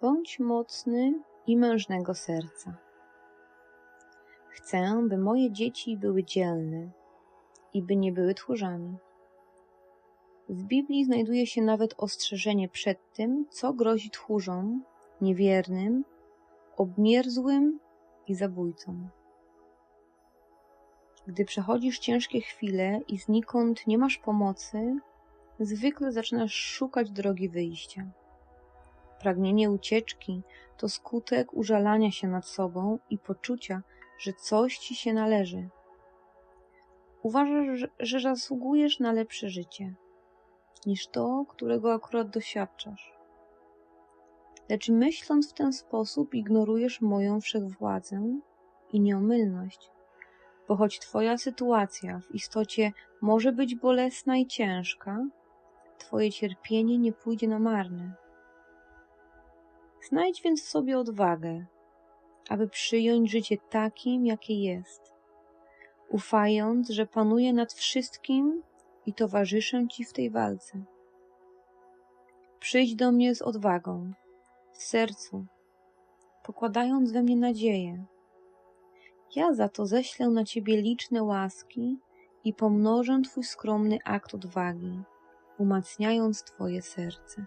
Bądź mocny i mężnego serca. Chcę, by moje dzieci były dzielne i by nie były tchórzami. W Biblii znajduje się nawet ostrzeżenie przed tym, co grozi tchórzom, niewiernym, obmierzłym i zabójcom. Gdy przechodzisz ciężkie chwile i znikąd nie masz pomocy, zwykle zaczynasz szukać drogi wyjścia. Pragnienie ucieczki to skutek użalania się nad sobą i poczucia, że coś ci się należy. Uważasz, że zasługujesz na lepsze życie niż to, którego akurat doświadczasz. Lecz myśląc w ten sposób, ignorujesz moją wszechwładzę i nieomylność, bo choć Twoja sytuacja w istocie może być bolesna i ciężka, Twoje cierpienie nie pójdzie na marne. Znajdź więc w sobie odwagę, aby przyjąć życie takim, jakie jest, ufając, że panuje nad wszystkim i towarzyszę Ci w tej walce. Przyjdź do mnie z odwagą, w sercu, pokładając we mnie nadzieję. Ja za to ześlę na Ciebie liczne łaski i pomnożę Twój skromny akt odwagi, umacniając Twoje serce.